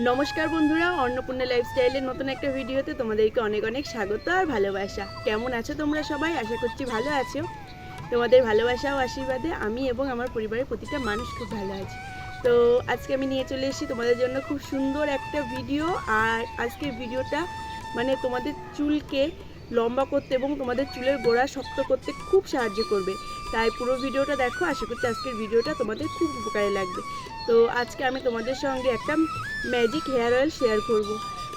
নমস্কার বন্ধুরা, অন্নপূর্ণা লাইফস্টাইলের নতুন একটা ভিডিওতে তোমাদেরকে অনেক অনেক স্বাগত আর ভালোবাসা। কেমন আছো তোমরা সবাই? আশা করছি ভালো আছো। তোমাদের ভালোবাসা ও আশীর্বাদে আমি এবং আমার পরিবারের প্রতিটা মানুষ খুব ভালো আছে। তো আজকে আমি নিয়ে চলে এসেছি তোমাদের জন্য খুব সুন্দর একটা ভিডিও আর আজকের ভিডিওটা মানে তোমাদের চুলকে লম্বা করতে এবং তোমাদের চুলের গোড়া শক্ত করতে খুব সাহায্য করবে। তাই পুরো ভিডিওটা দেখো, আশা করছি আজকের ভিডিওটা তোমাদের খুব উপকারে লাগবে। তো আজকে আমি তোমাদের সঙ্গে একটা ম্যাজিক হেয়ার অয়েল শেয়ার করব।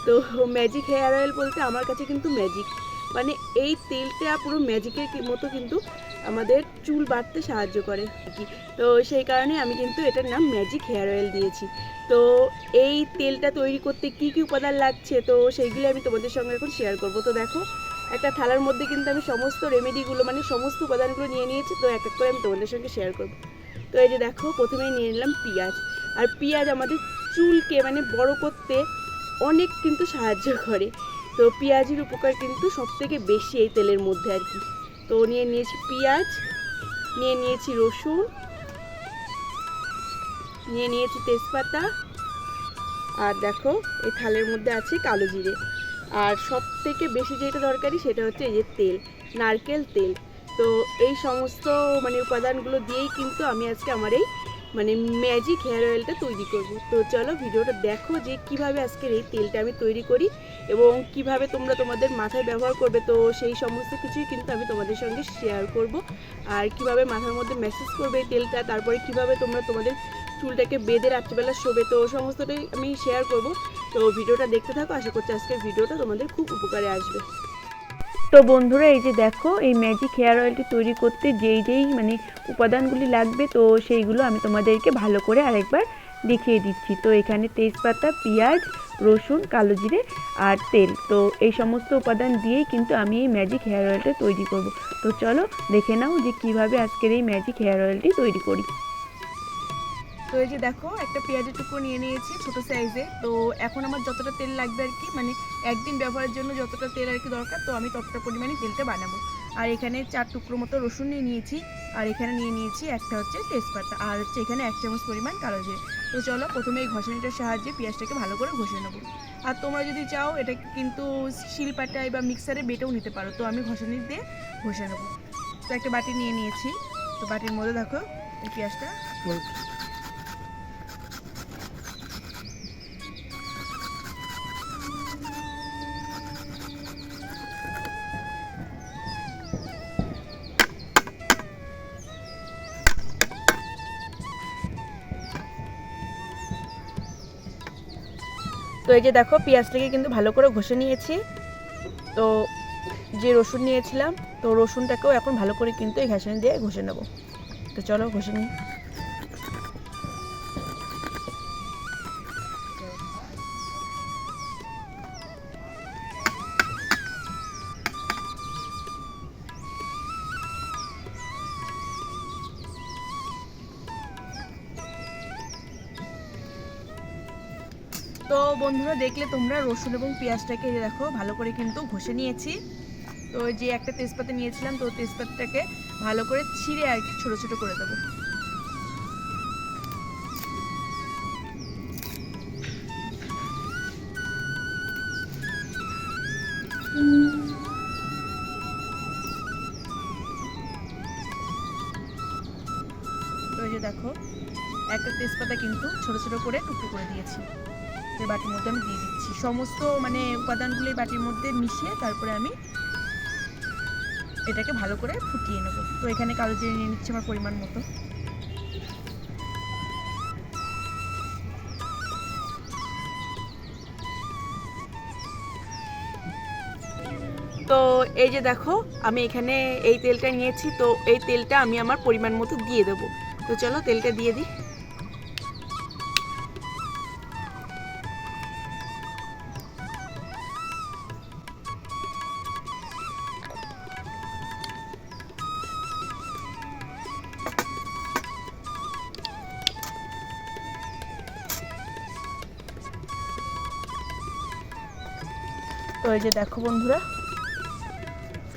তো ম্যাজিক হেয়ার অয়েল বলতে আমার কাছে কিন্তু ম্যাজিক মানে এই তেলটা পুরো ম্যাজিকের মতো কিন্তু আমাদের চুল বাড়তে সাহায্য করে। কি তো সেই কারণে আমি কিন্তু এটার নাম ম্যাজিক হেয়ার অয়েল দিয়েছি। তো এই তেলটা তৈরি করতে কি কি উপাদান লাগছে? তো সেইগুলো আমি তোমাদের সঙ্গে এখন শেয়ার করব। তো দেখো একটা থালার মধ্যে কিন্তু আমি সমস্ত রেমেডিগুলো মানে সমস্ত উপাদানগুলো নিয়ে নিয়েছি, তো এক এক করে আমি তোমাদের সঙ্গে শেয়ার করব। তো এই যে দেখো, প্রথমেই নিয়ে নিলাম পেঁয়াজ। আর পেঁয়াজ আমাদের চুলকে মানে বড় করতে অনেক কিন্তু সাহায্য করে। তো পেঁয়াজের উপকার কিন্তু সব থেকে বেশি এই তেলের মধ্যে আর কি। তো নিয়ে নিয়েছি পেঁয়াজ, নিয়ে নিয়েছি রসুন, নিয়ে নিয়েছি তেজপাতা। আর দেখো, এই থালের মধ্যে আছে কালো জিরে। আর সব থেকে বেশি যেটা দরকারি সেটা হচ্ছে এই যে তেল, নারকেল তেল। তো এই সমস্ত মানে উপাদানগুলো দিয়েই কিন্তু আমি আজকে আমার এই মানে ম্যাজিক হেয়ার অয়েলটা তৈরি করব। তো চলো ভিডিওটা দেখো যে কীভাবে আজকের এই তেলটা আমি তৈরি করি এবং কীভাবে তোমরা তোমাদের মাথায় ব্যবহার করবে। তো সেই সমস্ত কিছুই কিন্তু আমি তোমাদের সঙ্গে শেয়ার করব। আর কীভাবে মাথার মধ্যে মেসেজ করবে এই তেলটা, তারপরে কীভাবে তোমরা তোমাদের চুলটাকে বেঁধে রাত্রিবেলা শোবে, তো সমস্তটাই আমি শেয়ার করব। তো ভিডিওটা দেখতে থাকো, আশা করছি আজকের ভিডিওটা তোমাদের খুব উপকারে আসবে। তো বন্ধুরা, এই যে দেখো, এই ম্যাজিক হেয়ার অয়েলটি তৈরি করতে যেই যেই মানে উপাদানগুলি লাগবে, তো সেইগুলো আমি তোমাদেরকে ভালো করে আরেকবার দেখিয়ে দিচ্ছি। তো এখানে তেজপাতা, পেঁয়াজ, রসুন, কালো জিরে আর তেল। তো এই সমস্ত উপাদান দিয়েই কিন্তু আমি এই ম্যাজিক হেয়ার অয়েলটা তৈরি করব। তো চলো দেখে নাও যে কীভাবে আজকের এই ম্যাজিক হেয়ার অয়েলটি তৈরি করি। তো এই যে দেখো, একটা পেঁয়াজের টুকরো নিয়ে নিয়েছি ছোট সাইজে তো এখন আমার যতটা তেল লাগবে আর কি মানে একদিন ব্যবহারের জন্য যতটা তেল আর কি দরকার, তো আমি ততটা পরিমাণে তেলটা বানাবো। আর এখানে চার টুকরো মতো রসুন নিয়ে নিয়েছি, আর এখানে নিয়ে নিয়েছি একটা হচ্ছে তেজপাতা, আর হচ্ছে এখানে এক চামচ পরিমাণ কালো জিরে। তো চলো প্রথমে এই ঘষানিটার সাহায্যে পেঁয়াজটাকে ভালো করে ঘষে নেব। আর তোমরা যদি চাও, এটা কিন্তু শিলপাটায় বা মিক্সারে বেটেও নিতে পারো, তো আমি ঘষানি দিয়ে ঘষে নেব। তো একটা বাটি নিয়ে নিয়েছি, তো বাটির মধ্যে দেখো, এই পেঁয়াজটা এই যে দেখো, পেঁয়াজটাকে কিন্তু ভালো করে ঘষে নিয়েছি। তো যে রসুন নিয়েছিলাম, তো রসুনটাকেও এখন ভালো করে কিন্তু এই ঘাসনি দিয়ে ঘষে নেব। তো চলো, ঘষে নিই। তো বন্ধুরা, দেখলে তোমরা রসুন এবং পেঁয়াজটাকে দেখো, ভালো করে কিন্তু ঘষে নিয়েছি। তো যে একটা তেজপাতা নিয়েছিলাম, তো তেজপাতাটাকে ভালো করে ছিঁড়ে আর কি ছোটো ছোটো করে দেবো। তো যে দেখো, একটা তেজপাতা কিন্তু ছোট ছোট করে টুকরো করে দিয়েছি। যে বাটির মধ্যে আমি দিয়ে দিচ্ছি। সমস্ত মানে উপাদানগুলো বাটির মধ্যে মিশিয়ে তারপরে আমি এটাকে ভালো করে ফুটিয়ে নেব। তো এখানে কালো জিরে নিয়ে নিচ্ছি আমার পরিমাণ মতো। তো এই যে দেখো, আমি এখানে এই তেলটা নিয়েছি, তো এই তেলটা আমি আমার পরিমাণ মতো দিয়ে দেবো। তো চলো তেলটা দিয়ে দিই। এই যে দেখো বন্ধুরা,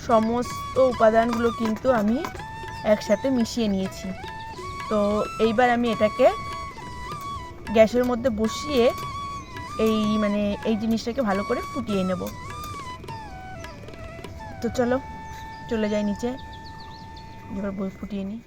সমস্ত উপাদানগুলো কিন্তু আমি একসাথে মিশিয়ে নিয়েছি। তো এইবার আমি এটাকে গ্যাসের মধ্যে বসিয়ে এই মানে এই জিনিসটাকে ভালো করে ফুটিয়ে নেব। তো চলো, চলে যাই নিচে। এবার ফুটিয়ে নিই।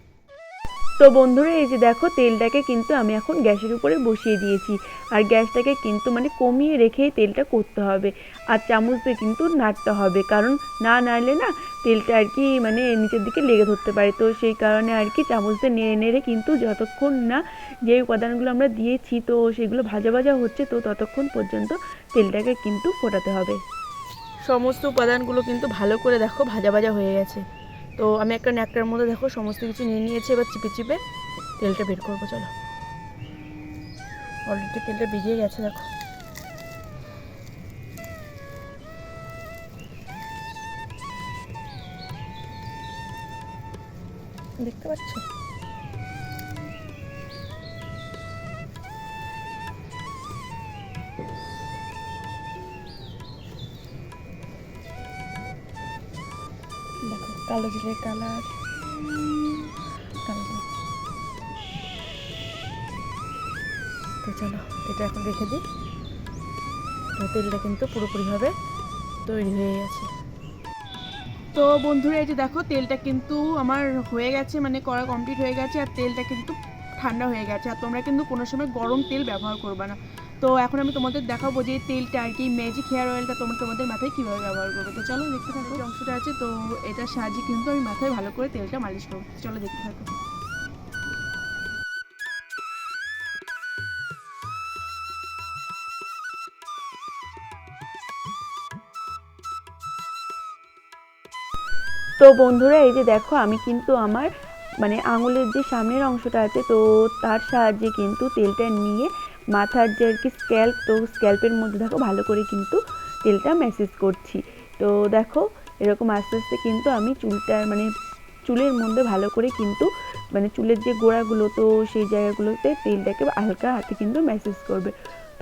তো বন্ধুরা, এই যে দেখো, তেলটাকে কিন্তু আমি এখন গ্যাসের উপরে বসিয়ে দিয়েছি। আর গ্যাসটাকে কিন্তু মানে কমিয়ে রেখেই তেলটা করতে হবে। আর চামচ দিয়ে কিন্তু নাড়তে হবে। কারণ না নাড়লে না তেলটা আর কি মানে নিচের দিকে লেগে ধরতে পারে। তো সেই কারণে আর কি চামচ দিয়ে নেড়ে নেড়ে কিন্তু যতক্ষণ না যে উপাদানগুলো আমরা দিয়েছি, তো সেগুলো ভাজা ভাজা হচ্ছে, তো ততক্ষণ পর্যন্ত তেলটাকে কিন্তু ফোটাতে হবে। সমস্ত উপাদানগুলো কিন্তু ভালো করে দেখো, ভাজা ভাজা হয়ে গেছে। তো আমি একটা ন্যাকটার মধ্যে দেখো সমস্ত কিছু নিয়ে নিয়েছি, এবার চিপে চিপে তেলটা বের করব, চলো। অলরেডি তেলটা বেরিয়ে গেছে, দেখো। দেখতে পাচ্ছ? কালো জিরের কালার। কালো তো চলো, এটা এখন রেখে দিই। তো তেলটা কিন্তু পুরোপুরিভাবে তৈরি হয়ে গেছে। তো বন্ধুরা, এই যে দেখো, তেলটা কিন্তু আমার হয়ে গেছে মানে করা কমপ্লিট হয়ে গেছে, আর তেলটা কিন্তু ঠান্ডা হয়ে গেছে। আর তোমরা কিন্তু কোনো সময় গরম তেল ব্যবহার করবে না। তো এখন আমি তোমাদের দেখাবো যে তেলটা আর কি ম্যাজিক হেয়ার অয়েলটা তোমরা তোমাদের মাথায় কীভাবে ব্যবহার করবে। তো চলো দেখতে থাকো। যে অংশটা আছে, তো এটার সাহায্যে কিন্তু আমি মাথায় ভালো করে তেলটা মালিশ করব। চলো দেখতে থাকো। তো বন্ধুরা, এই যে দেখো, আমি কিন্তু আমার মানে আঙুলের যে সামনের অংশটা আছে, তো তার সাহায্যে কিন্তু তেলটা নিয়ে মাথার যে আর কি স্ক্যাল্প তো স্ক্যাল্পের মধ্যে দেখো ভালো করে কিন্তু তেলটা ম্যাসেজ করছি। তো দেখো এরকম আস্তে আস্তে কিন্তু আমি চুলটা মানে চুলের মধ্যে ভালো করে কিন্তু মানে চুলের যে গোড়াগুলো, তো সেই জায়গাগুলোতে তেলটাকে হালকা হাতে কিন্তু ম্যাসেজ করবে।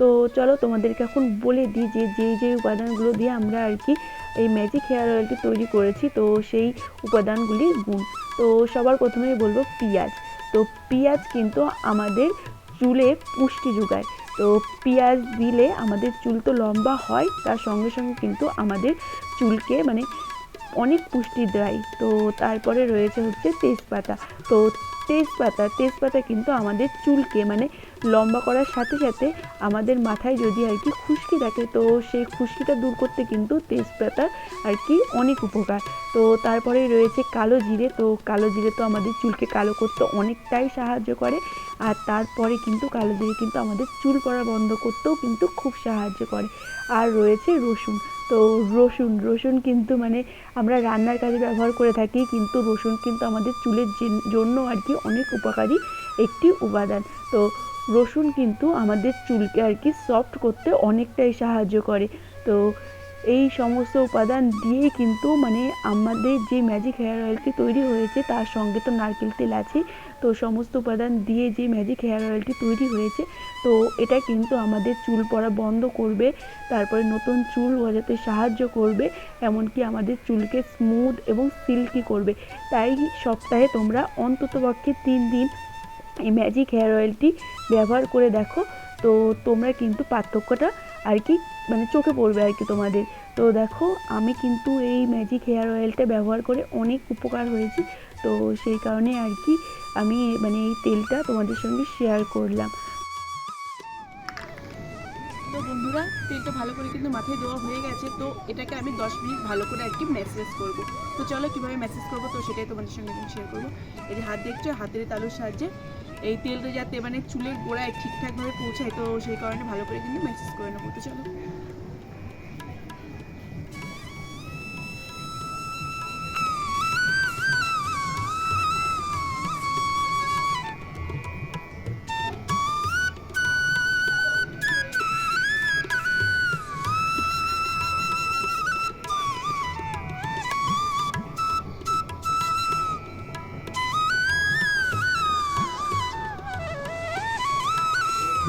তো চলো তোমাদেরকে এখন বলে দিই যে যেই যেই উপাদানগুলো দিয়ে আমরা আর কি এই ম্যাজিক হেয়ার অয়েলটি তৈরি করেছি, তো সেই উপাদানগুলি গুণ। তো সবার প্রথমেই বলব পেঁয়াজ। তো পেঁয়াজ কিন্তু আমাদের চুলে পুষ্টি যোগায়। তো পেঁয়াজ দিলে আমাদের চুল তো লম্বা হয়, তার সঙ্গে সঙ্গে কিন্তু আমাদের চুলকে মানে অনেক পুষ্টি দেয়। তো তারপরে রয়েছে হচ্ছে তেজপাতা। তো তেজপাতা তেজপাতা কিন্তু আমাদের চুলকে মানে লম্বা করার সাথে সাথে আমাদের মাথায় যদি আর কি খুশকি থাকে, তো সেই খুশকিটা দূর করতে কিন্তু তেজপাতার আর কি অনেক উপকার। তো তারপরে রয়েছে কালো জিরে। তো কালো জিরে তো আমাদের চুলকে কালো করতে অনেকটাই সাহায্য করে। আর তারপরে কিন্তু কালো জিরে কিন্তু আমাদের চুল পড়া বন্ধ করতেও কিন্তু খুব সাহায্য করে। আর রয়েছে রসুন। তো রসুন রসুন কিন্তু মানে আমরা রান্নার কাজে ব্যবহার করে থাকি, কিন্তু রসুন কিন্তু আমাদের চুলের জন্য আর কি অনেক উপকারী একটি উপাদান। তো রসুন কিন্তু আমাদের চুলকে আর কি সফট করতে অনেকটাই সাহায্য করে। তো এই সমস্ত উপাদান দিয়েই কিন্তু মানে আমাদের যে ম্যাজিক হেয়ার অয়েলটি তৈরি হয়েছে, তার সঙ্গে তো নারকেল তেল আছে। তো সমস্ত উপাদান দিয়ে যে ম্যাজিক হেয়ার অয়েলটি তৈরি হয়েছে, তো এটা কিন্তু আমাদের চুল পড়া বন্ধ করবে, তারপরে নতুন চুল গজাতে সাহায্য করবে, এমনকি আমাদের চুলকে স্মুথ এবং সিল্কি করবে। তাই সপ্তাহে তোমরা অন্ততপক্ষে তিন দিন এই ম্যাজিক হেয়ার অয়েলটি ব্যবহার করে দেখো। তো তোমরা কিন্তু পার্থক্যটা আর কি মানে চোখে পড়বে আর কি তোমাদের। তো দেখো, আমি কিন্তু এই ম্যাজিক হেয়ার অয়েলটা ব্যবহার করে অনেক উপকার হয়েছি। তো সেই কারণে আর কি আমি মানে এই তেলটা তোমাদের সঙ্গে শেয়ার করলাম। তো বন্ধুরা, তেলটা ভালো করে কিন্তু মাথায় দেওয়া হয়ে গেছে। তো এটাকে আমি দশ মিনিট ভালো করে আর কি ম্যাসেজ করব। তো চলো কীভাবে ম্যাসেজ করব, তো সেটাই তোমাদের সঙ্গে শেয়ার করব। এই হাত দেখছ? হাতের তালুর সাহায্যে এই তেলটা যাতে মানে চুলের গোড়ায় ঠিকঠাকভাবে পৌঁছায়, তো সেই কারণে ভালো করে কিন্তু ম্যাসেজ করে নেব। তো চলো।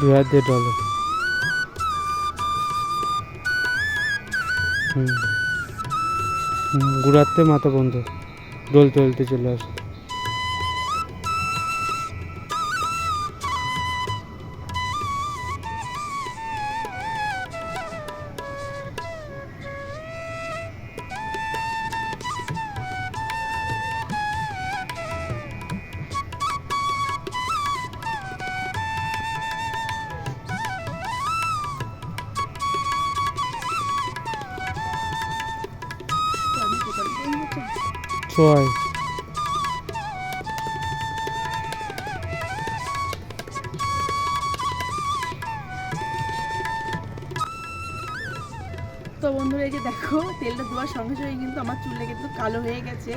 দুই হাত দিয়ে হুম গুড়াতে মাথা বন্ধ। ডলতে ডলতে চলে আসে। ছয় তো বন্ধুরা, এই যে দেখো, তেলটা দেওয়ার সঙ্গে সঙ্গে কিন্তু আমার চুলটা কিন্তু কালো হয়ে গেছে।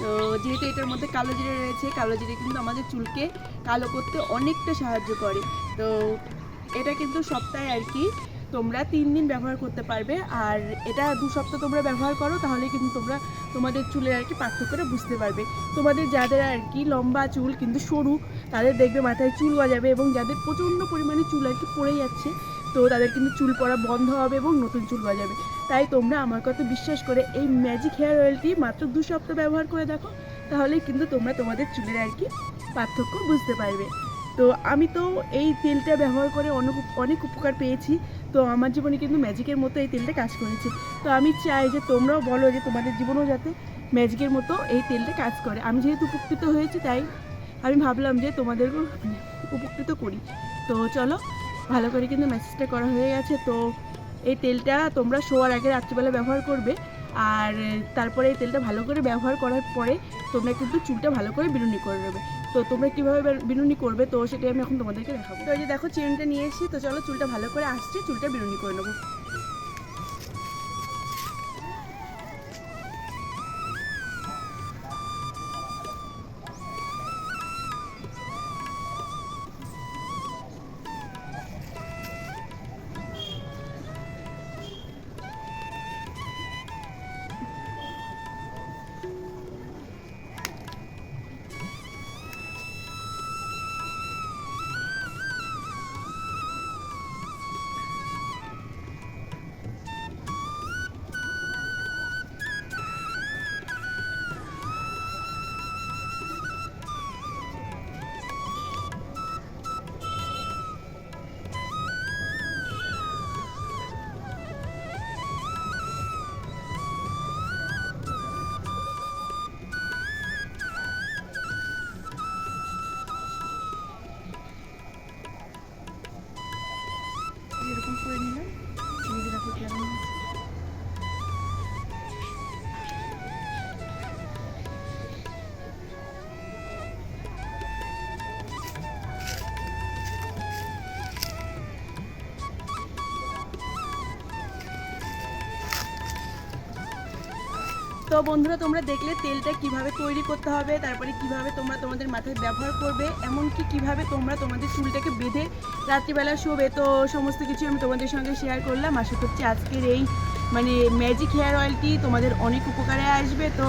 তো যেহেতু এটার মধ্যে কালো জিরে রয়েছে, কালো জিরে কিন্তু আমাদের চুলকে কালো করতে অনেকটা সাহায্য করে। তো এটা কিন্তু সপ্তাহে আর কি তোমরা তিন দিন ব্যবহার করতে পারবে। আর এটা দু সপ্তাহ তোমরা ব্যবহার করো, তাহলে কিন্তু তোমরা তোমাদের চুলের আর কি পার্থক্যটা বুঝতে পারবে। তোমাদের যাদের আর কি লম্বা চুল কিন্তু সরু, তাদের দেখবে মাথায় চুল গজাবে এবং যাদের প্রচণ্ড পরিমাণে চুল আর কি পড়ে যাচ্ছে, তো তাদের কিন্তু চুল পড়া বন্ধ হবে এবং নতুন চুল গজাবে। তাই তোমরা আমার কথা বিশ্বাস করে এই ম্যাজিক হেয়ার অয়েলটি মাত্র দু সপ্তাহ ব্যবহার করে দেখো, তাহলে কিন্তু তোমরা তোমাদের চুলের আর কি পার্থক্য বুঝতে পারবে। তো আমি তো এই তেলটা ব্যবহার করে অনেক অনেক উপকার পেয়েছি। তো আমার জীবনে কিন্তু ম্যাজিকের মতো এই তেলটা কাজ করেছে। তো আমি চাই যে তোমরাও বলো যে তোমাদের জীবনেও যাতে ম্যাজিকের মতো এই তেলটা কাজ করে। আমি যেহেতু উপকৃত হয়েছি, তাই আমি ভাবলাম যে তোমাদেরকেও উপকৃত করি। তো চলো, ভালো করে কিন্তু মেসেজটা করা হয়ে গেছে। তো এই তেলটা তোমরা শোয়ার আগে রাত্রিবেলা ব্যবহার করবে। আর তারপরে এই তেলটা ভালো করে ব্যবহার করার পরে তোমরা কিন্তু চুলটা ভালো করে বিনুনি করে নেবে। তো তোমরা কীভাবে বিনুনি করবে? তো সেটাই আমি এখন তোমাদেরকে দেখাবো। তো এই যে দেখো চেনটা নিয়ে এসেছি তো চলো চুলটা ভালো করে আসছে, চুলটা বিনুনি করে নেব। তো বন্ধুরা, তোমরা দেখলে তেলটা কীভাবে তৈরি করতে হবে, তারপরে কীভাবে তোমরা তোমাদের মাথায় ব্যবহার করবে, এমনকি কীভাবে তোমরা তোমাদের চুলটাকে বেঁধে রাত্রিবেলা শোবে, তো সমস্ত কিছু আমি তোমাদের সঙ্গে শেয়ার করলাম। আশা করছি আজকের এই মানে ম্যাজিক হেয়ার অয়েলটি তোমাদের অনেক উপকারে আসবে। তো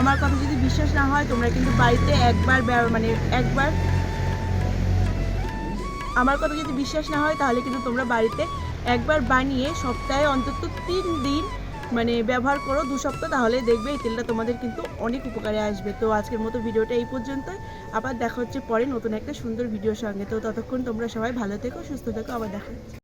আমার কথা যদি বিশ্বাস না হয়, তোমরা কিন্তু বাড়িতে একবার মানে একবার আমার কথা যদি বিশ্বাস না হয়, তাহলে কিন্তু তোমরা বাড়িতে একবার বানিয়ে সপ্তাহে অন্তত তিন দিন মানে ব্যবহার করো দু সপ্তাহ তাহলে দেখবে এই তেলটা তোমাদের কিন্তু অনেক উপকারে আসবে। তো আজকের মতো ভিডিওটা এই পর্যন্তই। আবার দেখা হচ্ছে পরে নতুন একটা সুন্দর ভিডিওর সঙ্গে। তো ততক্ষণ তোমরা সবাই ভালো থেকো, সুস্থ থেকো, আবার দেখা হচ্ছে।